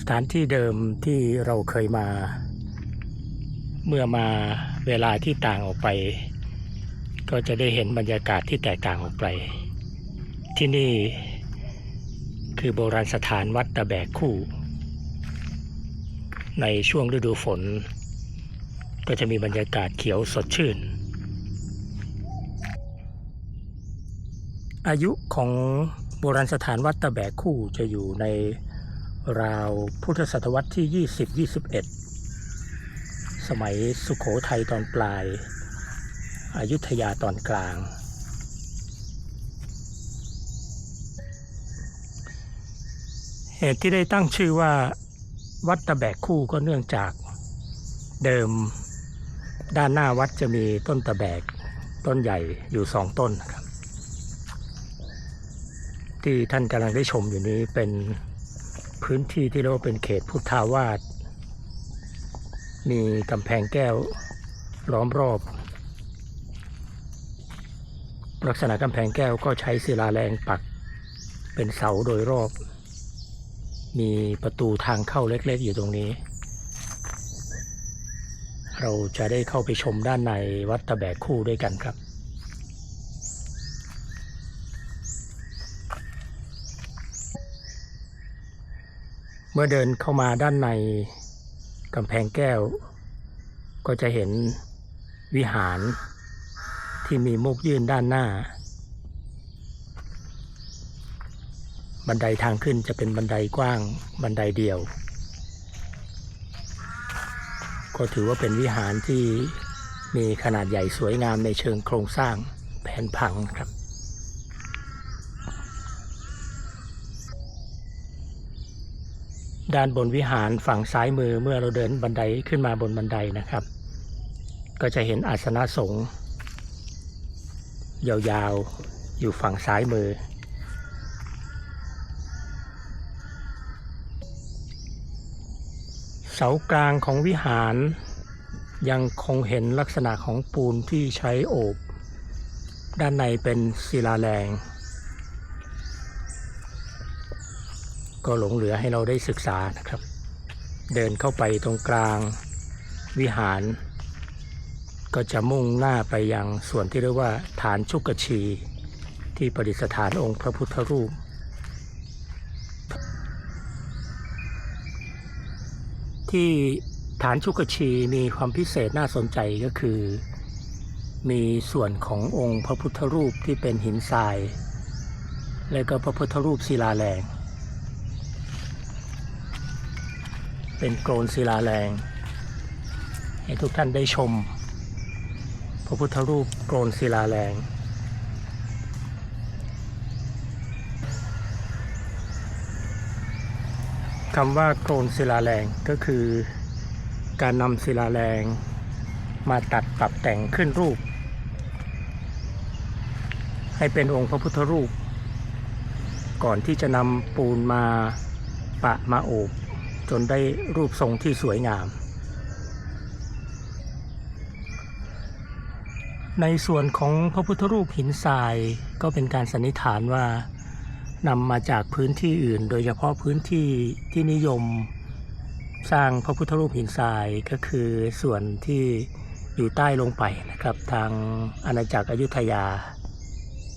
สถานที่เดิมที่เราเคยมา เมื่อมาเวลาที่ต่างออกไป ก็จะได้เห็นบรรยากาศที่แตกต่างออกไป ที่นี่คือโบราณสถานวัดตะแบกคู่ ในช่วงฤดูฝน ก็จะมีบรรยากาศเขียวสดชื่น อายุของโบราณสถานวัดตะแบกคู่จะอยู่ใน ราวพุทธศตวรรษที่ 20-21 สมัยสุขโขทัยตอนปลาย อายุทยาตอนกลาง เหตุที่ได้ตั้งชื่อว่าวัดตะแบกคู่ก็เนื่องจากเดิมด้านหน้าวัดจะมีต้นตะแบกต้นใหญ่อยู่สองต้นนะครับ ที่ท่านกำลังได้ชมอยู่นี้เป็น พื้นที่ที่เรียกว่าเป็นเขตพุทธาวาสมีกำแพงแก้วล้อมรอบ ลักษณะกำแพงแก้วก็ใช้ศิลาแรงปัก เป็นเสาโดยรอบ มีประตูทางเข้าเล็กๆ อยู่ตรงนี้ เราจะได้เข้าไปชมด้านในวัดตะแบกคู่ด้วยกันครับ มื่อเดินเข้ามาด้านในกำแพงแก้ว ก็จะเห็นวิหารที่มีมุกยื่นด้านหน้า บันไดทางขึ้นจะเป็นบันไดกว้างบันไดเดียว ก็ถือว่าเป็นวิหารที่มีขนาดใหญ่สวยงามในเชิงโครงสร้างแผนผังครับ ด้านบนวิหารฝั่งซ้ายมือเมื่อเราเดินบันไดขึ้นมาบนบันไดนะครับ ก็จะเห็นอาสนะสงฆ์ยาวๆ อยู่ฝั่งซ้ายมือ เสากลางของวิหารยังคงเห็นลักษณะของปูนที่ใช้โอบ ด้านในเป็นศิลาแรง ก็หลงเหลือให้เราได้ศึกษานะครับ เดินเข้าไปตรงกลางวิหาร ก็จะมุ่งหน้าไปยังส่วนที่เรียกว่าฐานชุกชี ที่ประดิษฐานองค์พระพุทธรูป ที่ฐานชุกชีมีความพิเศษน่าสนใจก็คือ มีส่วนขององค์พระพุทธรูปที่เป็นหินทราย และก็พระพุทธรูปศิลาแรง เป็นโกรนศิลาแรง ให้ทุกท่านได้ชม พระพุทธรูปโกรนศิลาแรง คำว่าโกรนศิลาแรงก็คือการนำศิลาแรงมาตัดปรับแต่งขึ้นรูป ให้เป็นองค์พระพุทธรูป ก่อนที่จะนำปูนมาปะมาโอบ จนได้รูปทรงที่สวยงาม ในส่วนของพระพุทธรูปหินทรายก็เป็นการสันนิษฐานว่านำมาจากพื้นที่อื่น โดยเฉพาะพื้นที่ที่นิยมสร้างพระพุทธรูปหินทรายก็คือส่วนที่อยู่ใต้ลงไปนะครับทางอาณาจักรอยุธยา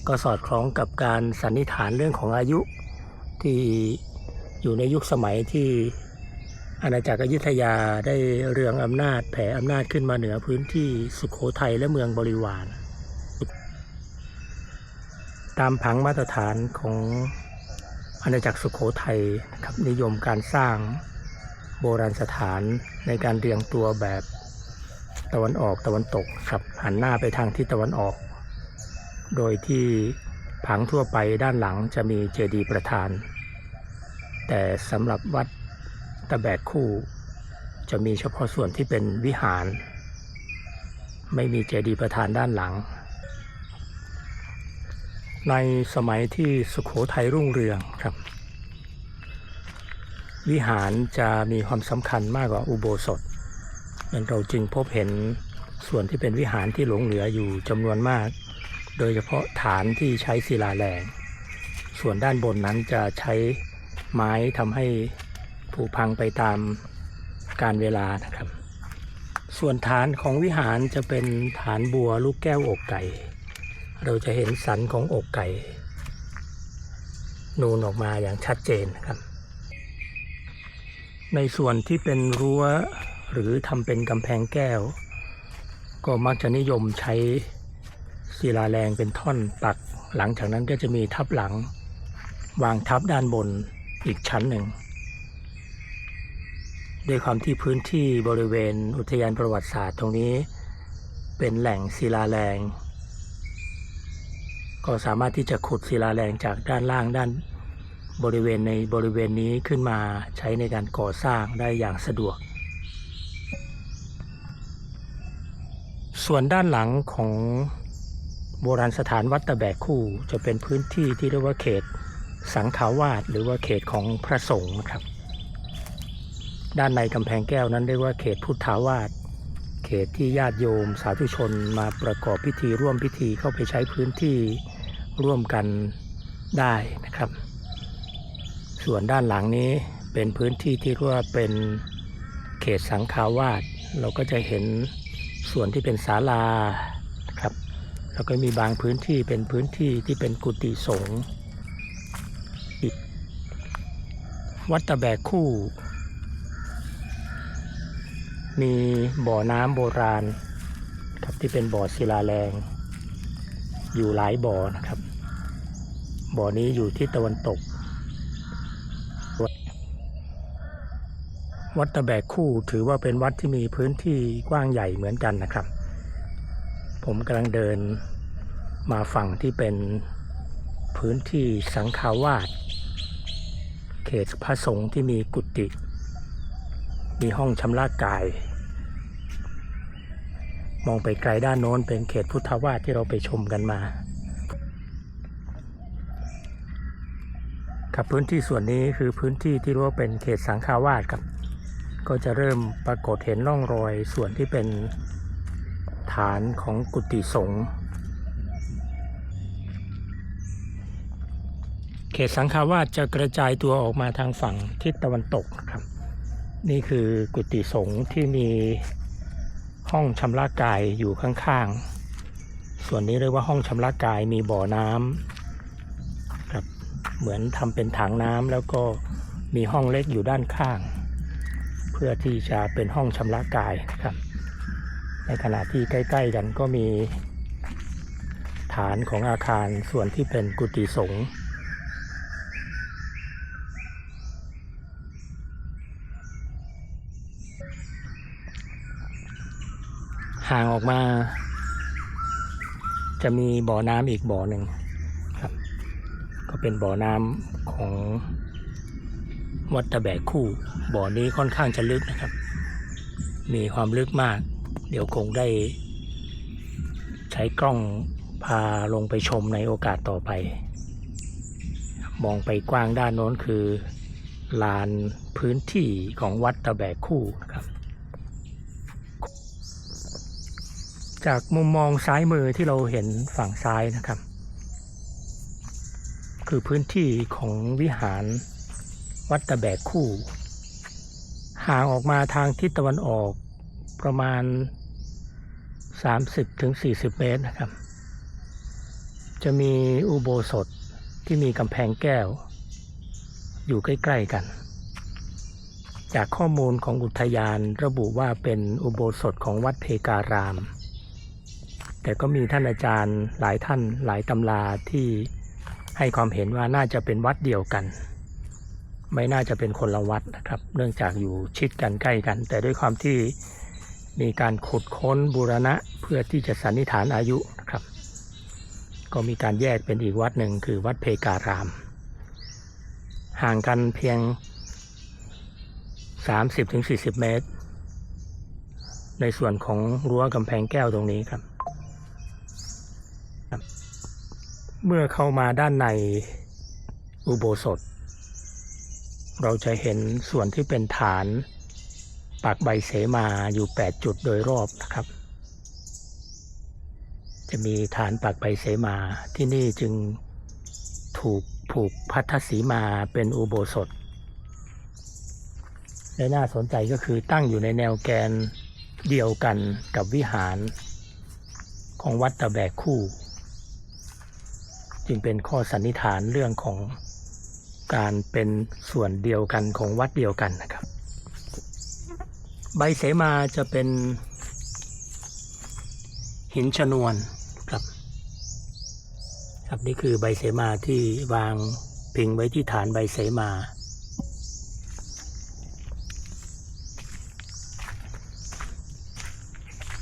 ก็สอดคล้องกับการสันนิษฐานเรื่องของอายุที่อยู่ในยุคสมัยที่ อาณาจักรอยุธยาได้เรืองอำนาจแผ่อำนาจขึ้นมาเหนือพื้นที่สุขโขทัยและเมืองบริวาร ตามผังมาตรฐานของอาณาจักรสุขโขทัยนะครับนิยมการสร้างโบราณสถานในการเรียงตัวแบบตะวันออกตะวันตกครับหันหน้าไปทางทิศตะวันออก โดยที่ผังทั่วไปด้านหลังจะมีเจดีย์ประธาน แต่สำหรับวัด ตะแบกคู่จะมีเฉพาะส่วนที่เป็นวิหาร ไม่มีเจดีย์ประธานด้านหลัง ในสมัยที่สุขโขทัยรุ่งเรืองครับ วิหารจะมีความสำคัญมากกว่าอุโบสถเราจึงพบเห็นส่วนที่เป็นวิหารที่หลงเหลืออยู่จำนวนมาก โดยเฉพาะฐานที่ใช้ศิลาแรง ส่วนด้านบนนั้นจะใช้ไม้ทำให้ ผุพังไปตามการเวลานะครับ ส่วนฐานของวิหารจะเป็นฐานบัวลูกแก้วอกไก่ เราจะเห็นสันของอกไก่ นูนออกมาอย่างชัดเจนนะครับ ในส่วนที่เป็นรั้วหรือทำเป็นกำแพงแก้ว ก็มักจะนิยมใช้ศิลาแรงเป็นท่อนปัก หลังจากนั้นก็จะมีทับหลัง วางทับด้านบนอีกชั้นหนึ่ง ด้วยความที่พื้นที่บริเวณอุทยานประวัติศาสตร์ตรงนี้ เป็นแหล่งศิลาแรง ก็สามารถที่จะขุดศิลาแรงจากด้านล่างด้านบริเวณในบริเวณนี้ขึ้นมาใช้ในการก่อสร้างได้อย่างสะดวก ส่วนด้านหลังของโบราณสถานวัดตะแบกคู่ จะเป็นพื้นที่ที่เรียกว่าเขตสังขาวาสหรือว่าเขตของพระสงฆ์นะครับ ด้านในกำแพงแก้วนั้นเรียกว่าเขตพุทธาวาสเขตที่ญาติโยมสาธุชนมาประกอบพิธีร่วมพิธีเข้าไปใช้พื้นที่ร่วมกันได้นะครับ ส่วนด้านหลังนี้เป็นพื้นที่ที่เรียกว่าเป็นเขตสังฆาวาสเราก็จะเห็นส่วนที่เป็นศาลาครับ แล้วก็มีบางพื้นที่เป็นพื้นที่ที่เป็นกุฏิสงฆ์วัดตะแบกคู่ มีบ่อน้ำโบราณครับที่เป็นบ่อศิลาแรง อยู่หลายบ่อนะครับ บ่อนี้อยู่ที่ตะวันตก วัดตะแบกคู่ถือว่าเป็นวัดที่มีพื้นที่กว้างใหญ่เหมือนกันนะครับ ผมกำลังเดินมาฝั่งที่เป็นพื้นที่สังฆาวาสเขตพระสงฆ์ที่มีกุฏิ มีห้องชำระกาย มองไปไกลด้านโน้นเป็นเขตพุทธวาสที่เราไปชมกันมาครับพื้นที่ส่วนนี้คือพื้นที่ที่เรียกว่าเป็นเขตสังฆาวาสครับ ก็จะเริ่มปรากฏเห็นร่องรอยส่วนที่เป็นฐานของกุฏิสงฆ์เขตสังฆาวาสจะกระจายตัวออกมาทางฝั่งทิศตะวันตกครับ นี่คือกุฏิสงฆ์ที่มีห้องชำระกายอยู่ข้างๆ ส่วนนี้เรียกว่าห้องชำระกายมีบ่อน้ำครับเหมือนทำเป็นถังน้ำแล้วก็มีห้องเล็กอยู่ด้านข้าง เพื่อที่จะเป็นห้องชำระกายนะครับ ในขณะที่ใกล้ ๆ กันก็มีฐานของอาคารส่วนที่เป็นกุฏิสงฆ์ ห่างออกมา จะมีบ่อน้ำอีกบ่อหนึ่งครับ ก็เป็นบ่อน้ำของวัดตะแบกคู่ บ่อนี้ค่อนข้างจะลึกนะครับ มีความลึกมาก เดี๋ยวคงได้ ใช้กล้องพาลงไปชมในโอกาสต่อไป มองไปกว้างด้านโน้นคือลานพื้นที่ของวัดตะแบกคู่นะครับ จากมุมมองซ้ายมือที่เราเห็นฝั่งซ้ายนะครับ คือพื้นที่ของวิหารวัดตะแบกคู่ ห่างออกมาทางทิศตะวันออกประมาณ 30-40ถึง40เมตรนะครับ จะมีอุโบสถที่มีกำแพงแก้ว อยู่ใกล้ ๆ กัน จากข้อมูลของอุทยานระบุว่าเป็นอุโบสถของวัดเพการาม แต่ก็มีท่านอาจารย์หลายท่านหลายตำราที่ให้ความเห็นว่าน่าจะเป็นวัดเดียวกัน ไม่น่าจะเป็นคนละวัดนะครับ เนื่องจากอยู่ชิดกันใกล้กัน แต่ด้วยความที่มีการขุดค้นบูรณะเพื่อที่จะสันนิษฐานอายุนะครับ ก็มีการแยกเป็นอีกวัดหนึ่งคือวัดเพการาม ห่างกันเพียง 30-40 เมตร ในส่วนของรั้วกำแพงแก้วตรงนี้ครับ เมื่อเข้ามาด้านในอุโบสถ เราจะเห็นส่วนที่เป็นฐานปักใบเสมาอยู่ 8 จุดโดยรอบนะครับ จะมีฐานปักใบเสมาที่นี่จึงถูกผูกพัทธสีมาเป็นอุโบสถ และน่าสนใจก็คือตั้งอยู่ในแนวแกนเดียวกันกับวิหารของวัดตะแบกคู่ จึงเป็นข้อสันนิษฐานเรื่องของการเป็นส่วนเดียวกันของวัดเดียวกันนะครับ ใบเสมาจะเป็นหินชนวนครับ ครับนี่คือใบเสมาที่วางพิงไว้ที่ฐานใบเสมา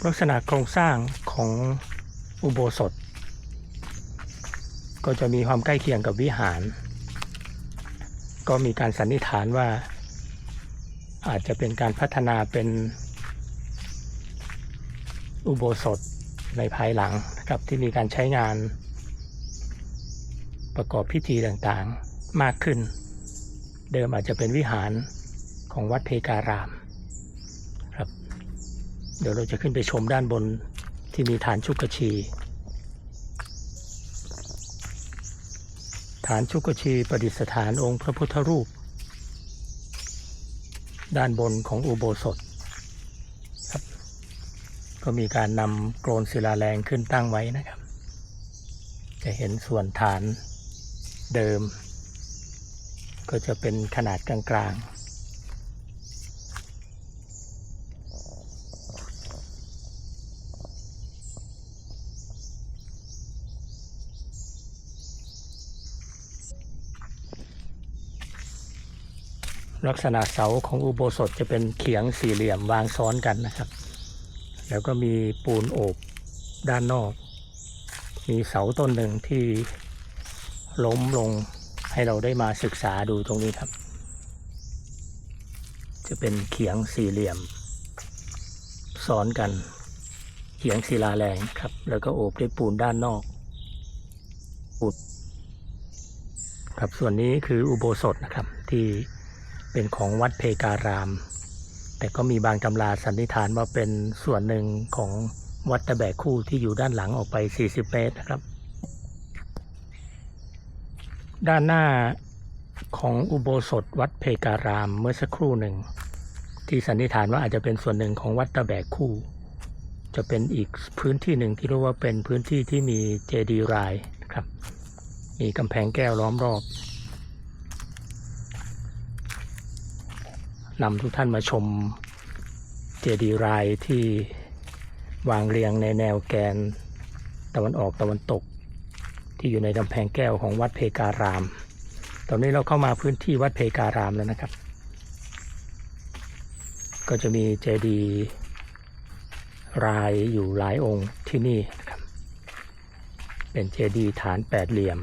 ลักษณะโครงสร้างของอุโบสถ ก็จะมีความใกล้เคียงกับวิหาร ก็มีการสันนิษฐานว่า อาจจะเป็นการพัฒนาเป็นอุโบสถในภายหลังนะครับที่มีการใช้งาน ประกอบพิธีต่างๆมากขึ้น เดิมอาจจะเป็นวิหารของวัดเพการามครับ เดี๋ยวเราจะขึ้นไปชมด้านบนที่มีฐานชุกชี ฐานชุกชีประดิษฐานองค์พระพุทธรูป ด้านบนของอุโบสถครับ ก็มีการนำโกรนศิลาแรงขึ้นตั้งไว้นะครับ จะเห็นส่วนฐานเดิม ก็จะเป็นขนาดกลางๆ ลักษณะเสาของอุโบสถจะเป็นเขียงสี่เหลี่ยมวางซ้อนกันนะครับ แล้วก็มีปูนโอบด้านนอก มีเสาต้นหนึ่งที่ล้มลงให้เราได้มาศึกษาดูตรงนี้ครับ จะเป็นเขียงสี่เหลี่ยม ซ้อนกัน เขียงศิลาแรงครับ แล้วก็โอบด้วยปูนด้านนอกอุดครับส่วนนี้คืออุโบสถนะครับที่ เป็นของวัดเพการาม แต่ก็มีบางตำราสันนิษฐานว่าเป็นส่วนหนึ่งของวัดตะแบกคู่ที่อยู่ด้านหลังออกไป 40 เมตรนะครับ ด้านหน้าของอุโบสถวัดเพการามเมื่อสักครู่หนึ่ง ที่สันนิษฐานว่าอาจจะเป็นส่วนหนึ่งของวัดตะแบกคู่ จะเป็นอีกพื้นที่หนึ่งที่เรียกว่าเป็นพื้นที่ที่มีเจดีย์รายนะครับ มีกำแพงแก้วล้อมรอบ นำทุกท่านมาชมเจดีย์รายที่วางเรียงในแนวแกนตะวันออกตะวันตก ที่อยู่ในกำแพงแก้วของวัดเพการาม ตอนนี้เราเข้ามาพื้นที่วัดเพการามแล้วนะครับ ก็จะมีเจดีย์รายอยู่หลายองค์ที่นี่นะครับ เป็นเจดีย์ฐานแปดเหลี่ยม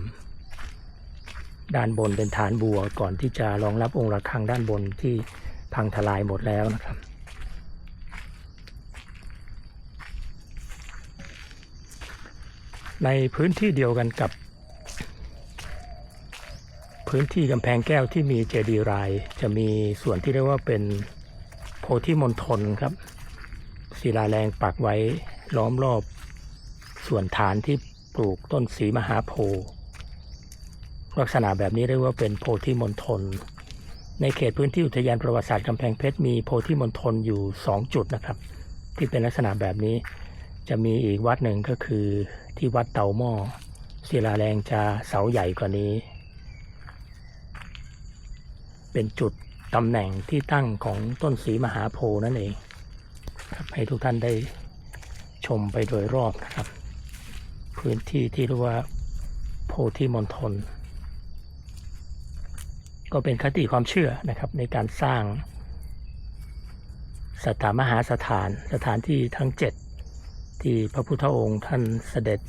ด้านบนเป็นฐานบัวก่อนที่จะรองรับองค์ระฆังด้านบนที่ พังทลายหมดแล้วนะครับ ในพื้นที่เดียวกันกับ พื้นที่กำแพงแก้วที่มีเจดีย์ราย จะมีส่วนที่เรียกว่าเป็นโพธิมณฑลครับศิลาแรงปักไว้ล้อมรอบส่วนฐานที่ปลูกต้นสีมหาโพธิ์ลักษณะแบบนี้เรียกว่าเป็นโพธิมณฑล ในเขตพื้นที่อุทยานประวัติศาสตร์กำแพงเพชรมีโพธิมณฑลอยู่ 2 จุดนะครับ ที่เป็นลักษณะแบบนี้ จะมีอีกวัดหนึ่งก็คือที่วัดเตาหม้อศิลาแรงจะเสาใหญ่กว่านี้ เป็นจุดตำแหน่งที่ตั้งของต้นสีมหาโพนั่นเองครับให้ทุกท่านได้ชมไปโดยรอบนะครับ พื้นที่ที่เรียกว่าโพธิมณฑล ก็เป็นคติความเชื่อนะครับในการสร้างสถามหาสถานสถานที่ทั้งเจ็ดที่พระพุทธองค์ท่านเสด็จ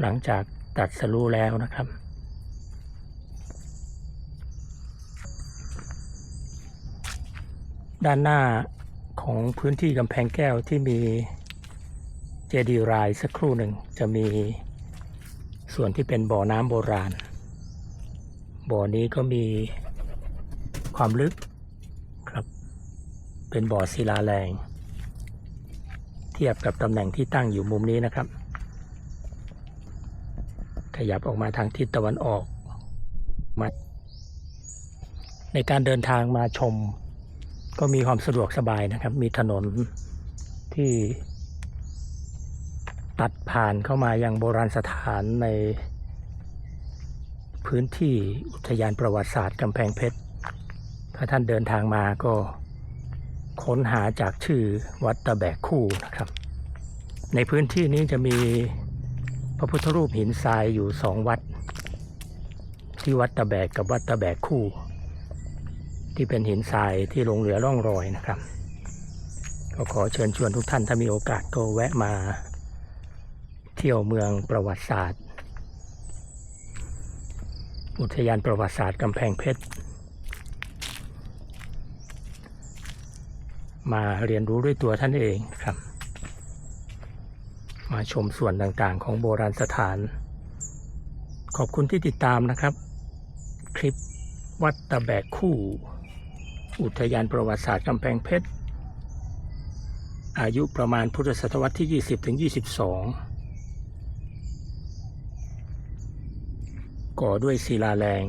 หลังจากตัดสรู้แล้วนะครับ ด้านหน้าของพื้นที่กำแพงแก้วที่มีเจดีย์รายสักครู่หนึ่งจะมีส่วนที่เป็นบ่อน้ำโบราณ บ่อนี้ก็มีความลึกครับ เป็นบ่อศิลาแรง เทียบกับตำแหน่งที่ตั้งอยู่มุมนี้นะครับ ขยับออกมาทางทิศตะวันออกมาในการเดินทางมาชม ก็มีความสะดวกสบายนะครับ มีถนนที่ตัดผ่านเข้ามายังโบราณสถานใน พื้นที่อุทยานประวัติศาสตร์กำแพงเพชร ถ้าท่านเดินทางมาก็ค้นหาจากชื่อวัดตะแบกคู่นะครับ ในพื้นที่นี้จะมีพระพุทธรูปหินทรายอยู่สองวัด ที่วัดตะแบกกับวัดตะแบกคู่ ที่เป็นหินทรายที่หลงเหลือร่องรอยนะครับ ก็ขอเชิญชวนทุกท่านถ้ามีโอกาสก็แวะมา เที่ยวเมืองประวัติศาสตร์ อุทยานประวัติศาสตร์กำแพงเพชร มาเรียนรู้ด้วยตัวท่านเองครับ มาชมส่วนต่างๆ ของโบราณสถาน ขอบคุณที่ติดตามนะครับ คลิปวัดตะแบกคู่ อุทยานประวัติศาสตร์กำแพงเพชร อายุประมาณพุทธศตวรรษที่ 20ถึง22 ก่อด้วยศิลาแรง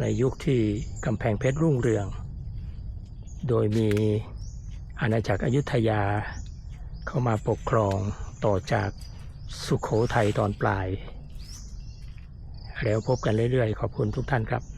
ในยุคที่กำแพงเพชรรุ่งเรือง โดยมีอาณาจักรอยุธยา เข้ามาปกครองต่อจากสุขโขทัยตอนปลาย แล้วพบกันเรื่อยๆ ขอบคุณทุกท่านครับ